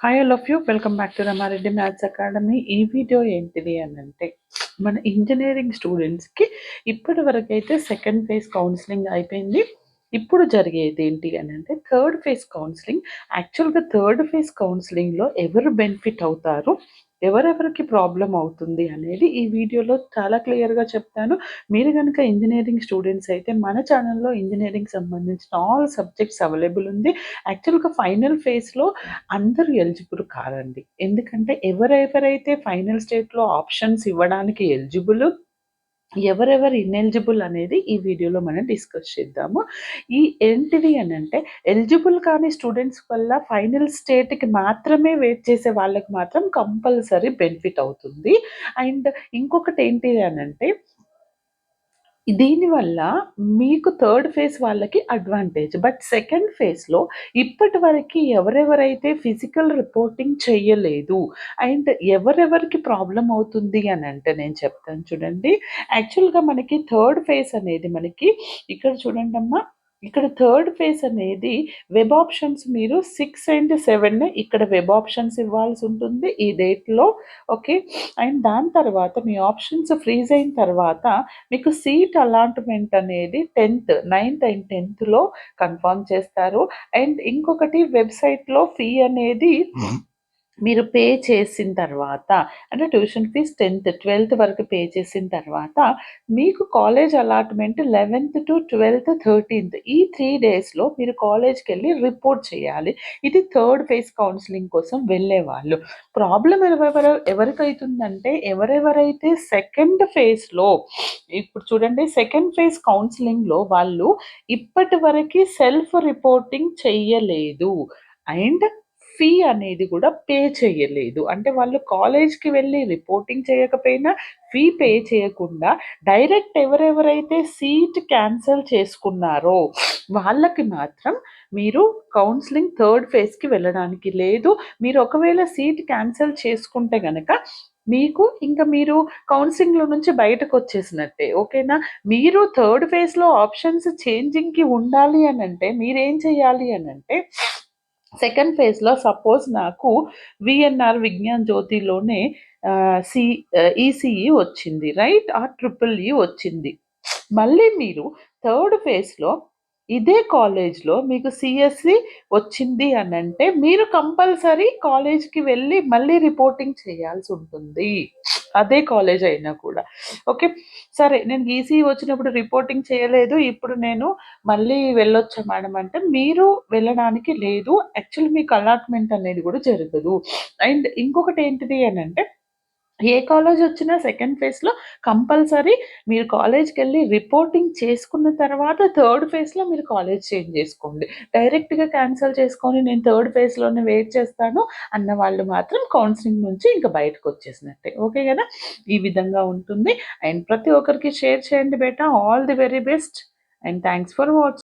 Hi all of you welcome back to Ramareddy maths academy ఈ video ఏంటిది అని అంటే మన ఇంజనీరింగ్ స్టూడెంట్స్కి ఇప్పటి వరకు అయితే సెకండ్ ఫేజ్ కౌన్సిలింగ్ అయిపోయింది. ఇప్పుడు జరిగేది ఏంటి అని అంటే థర్డ్ ఫేజ్ కౌన్సిలింగ్. యాక్చువల్గా థర్డ్ ఫేజ్ కౌన్సిలింగ్లో ఎవరు బెనిఫిట్ అవుతారు ఎవరెవరికి ప్రాబ్లం అవుతుంది అనేది ఈ వీడియోలో చాలా క్లియర్గా చెప్తాను. మీరు కనుక ఇంజనీరింగ్ స్టూడెంట్స్ అయితే మన ఛానల్లో ఇంజనీరింగ్ సంబంధించిన ఆల్ సబ్జెక్ట్స్ అవైలబుల్ ఉంది. యాక్చువల్గా ఫైనల్ ఫేజ్లో అందరూ ఎలిజిబుల్ కాదండి ఎందుకంటే ఎవరెవరైతే ఫైనల్ స్టేట్లో ఆప్షన్స్ ఇవ్వడానికి ఎలిజిబుల్ ఎవరెవరు ఇన్ఎలిజిబుల్ అనేది ఈ వీడియోలో మనం డిస్కస్ చేద్దాము. ఈ ఏంటిది అని అంటే ఎలిజిబుల్ కాని స్టూడెంట్స్ వల్ల ఫైనల్ స్టేట్కి మాత్రమే వెయిట్ చేసే వాళ్ళకి మాత్రం కంపల్సరీ బెనిఫిట్ అవుతుంది. అండ్ ఇంకొకటి ఏంటిది అని అంటే దీనివల్ల మీకు థర్డ్ ఫేజ్ వాళ్ళకి అడ్వాంటేజ్. బట్ సెకండ్ ఫేజ్లో ఇప్పటి వరకు ఎవరెవరైతే ఫిజికల్ రిపోర్టింగ్ చేయలేదు అండ్ ఎవరెవరికి ప్రాబ్లం అవుతుంది అని అంటే నేను చెప్తాను చూడండి. యాక్చువల్గా మనకి థర్డ్ ఫేజ్ అనేది మనకి ఇక్కడ చూడండి అమ్మా ఇక్కడ థర్డ్ ఫేజ్ అనేది వెబ్ ఆప్షన్స్ మీరు సిక్స్ అండ్ సెవెన్ ఇక్కడ వెబ్ ఆప్షన్స్ ఇవ్వాల్సి ఉంటుంది ఈ డేట్లో ఓకే? అండ్ దాని తర్వాత మీ ఆప్షన్స్ ఫ్రీజ్ అయిన తర్వాత మీకు సీట్ అలాట్మెంట్ అనేది టెన్త్ నైన్త్ అండ్ టెన్త్లో కన్ఫర్మ్ చేస్తారు. అండ్ ఇంకొకటి వెబ్సైట్లో ఫీ అనేది మీరు పే చేసిన తర్వాత అంటే ట్యూషన్ ఫీజ్ టెన్త్ ట్వెల్త్ వరకు పే చేసిన తర్వాత మీకు college allotment eleventh to twelfth thirteenth ఈ త్రీ డేస్లో మీరు కాలేజ్కి వెళ్ళి రిపోర్ట్ చేయాలి. ఇది థర్డ్ ఫేజ్ కౌన్సిలింగ్ కోసం వెళ్ళే వాళ్ళు. ప్రాబ్లం ఎవరెవర ఎవరికైతుందంటే ఎవరెవరైతే సెకండ్ ఫేజ్లో ఇప్పుడు చూడండి సెకండ్ ఫేజ్ కౌన్సిలింగ్లో వాళ్ళు ఇప్పటి వరకు సెల్ఫ్ రిపోర్టింగ్ చెయ్యలేదు. అండ్ ఫీ అనేది కూడా పే చేయలేదు. అంటే వాళ్ళు కాలేజ్కి వెళ్ళి రిపోర్టింగ్ చేయకపోయినా ఫీ పే చేయకుండా డైరెక్ట్ ఎవరెవరైతే సీట్ క్యాన్సిల్ చేసుకున్నారో వాళ్ళకి మాత్రం మీరు కౌన్సిలింగ్ థర్డ్ ఫేజ్కి వెళ్ళడానికి లేదు. మీరు ఒకవేళ సీట్ క్యాన్సిల్ చేసుకుంటే కనుక మీకు ఇంకా మీరు కౌన్సిలింగ్లో నుంచి బయటకు వచ్చేసినట్టే. ఓకేనా మీరు థర్డ్ ఫేజ్లో ఆప్షన్స్ చేంజింగ్కి ఉండాలి అని అంటే మీరేం చేయాలి అని అంటే సెకండ్ ఫేజ్లో సపోజ్ నాకు విఎన్ఆర్ విజ్ఞాన్ జ్యోతిలోనే సి ఈసీఈ వచ్చింది రైట్ ఆ ట్రిపుల్ ఈ e వచ్చింది. మళ్ళీ మీరు థర్డ్ ఫేజ్లో ఇదే కాలేజ్లో మీకు సిఎస్సి వచ్చింది అని అంటే మీరు కంపల్సరీ కాలేజ్కి వెళ్ళి మళ్ళీ రిపోర్టింగ్ చేయాల్సి ఉంటుంది. అదే కాలేజ్ అయినా కూడా. ఓకే సరే నేను ఈసీ వచ్చినప్పుడు రిపోర్టింగ్ చేయలేదు. ఇప్పుడు నేను మళ్ళీ వెళ్ళొచ్చా మేడం అంటే మీరు వెళ్ళడానికి లేదు. యాక్చువల్ మీకు అలాట్మెంట్ అనేది కూడా జరగదు. అండ్ ఇంకొకటి ఏంటిది అని అంటే ఏ కాలేజ్ వచ్చినా సెకండ్ ఫేజ్లో కంపల్సరీ మీరు కాలేజ్కి వెళ్ళి రిపోర్టింగ్ చేసుకున్న తర్వాత థర్డ్ ఫేజ్లో మీరు కాలేజ్ చేంజ్ చేసుకోండి. డైరెక్ట్గా క్యాన్సిల్ చేసుకొని నేను థర్డ్ ఫేజ్లోనే వెయిట్ చేస్తాను అన్న వాళ్ళు మాత్రం కౌన్సిలింగ్ నుంచి ఇంకా బయటకు వచ్చేసినట్టే. ఓకే కదా? ఈ విధంగా ఉంటుంది. అండ్ ప్రతి ఒక్కరికి షేర్ చేయండి బేటా. All the very best and thanks for watching